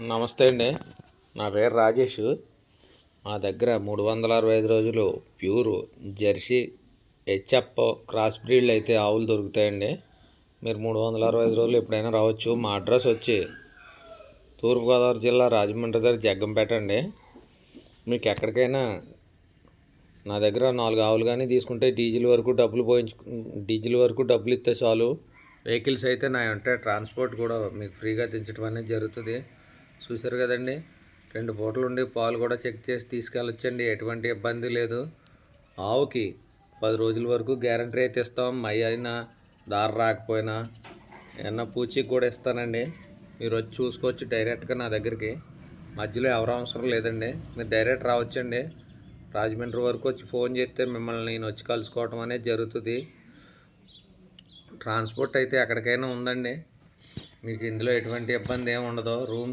నమస్తే అండి. నా పేరు రాజేష్. మా దగ్గర మూడు వందల అరవై ఐదు రోజులు ప్యూర్ జెర్సీ హెచ్ఎఫ్ క్రాస్ బ్రీడ్లు అయితే ఆవులు దొరుకుతాయండి. మీరు మూడు వందల అరవై ఐదు రోజులు ఎప్పుడైనా రావచ్చు. మా అడ్రస్ వచ్చి తూర్పుగోదావరి జిల్లా రాజమండ్రి దగ్గర జగ్గంపేట అండి. మీకు ఎక్కడికైనా నా దగ్గర నాలుగు ఆవులు కానీ తీసుకుంటే డీజిల్ వరకు డబ్బులు పోయించు డీజిల్ వరకు డబ్బులు ఇస్తే చాలు. వెహికల్స్ అయితే నా అంటే ట్రాన్స్పోర్ట్ కూడా మీకు ఫ్రీగా తెచ్చడం అనేది జరుగుతుంది. చూసారు కదండి. రెండు పూటలు ఉండి పాలు కూడా చెక్ చేసి తీసుకెళ్ళొచ్చండి. ఎటువంటి ఇబ్బంది లేదు. ఆవుకి పది రోజుల వరకు గ్యారంటీ అయితే ఇస్తాం. మై అయినా దార రాకపోయినా ఏమన్నా పూచీకి కూడా ఇస్తానండి. మీరు వచ్చి చూసుకోవచ్చు డైరెక్ట్గా నా దగ్గరికి. మధ్యలో ఎవరు అవసరం లేదండి. మీరు డైరెక్ట్ రావచ్చండి. రాజమండ్రి వరకు వచ్చి ఫోన్ చేస్తే మిమ్మల్ని నేను వచ్చి కలుసుకోవటం అనేది జరుగుతుంది. ట్రాన్స్పోర్ట్ అయితే ఎక్కడికైనా ఉందండి. మీకు ఇందులో ఎటువంటి ఇబ్బంది ఏమి ఉండదు. రూమ్స్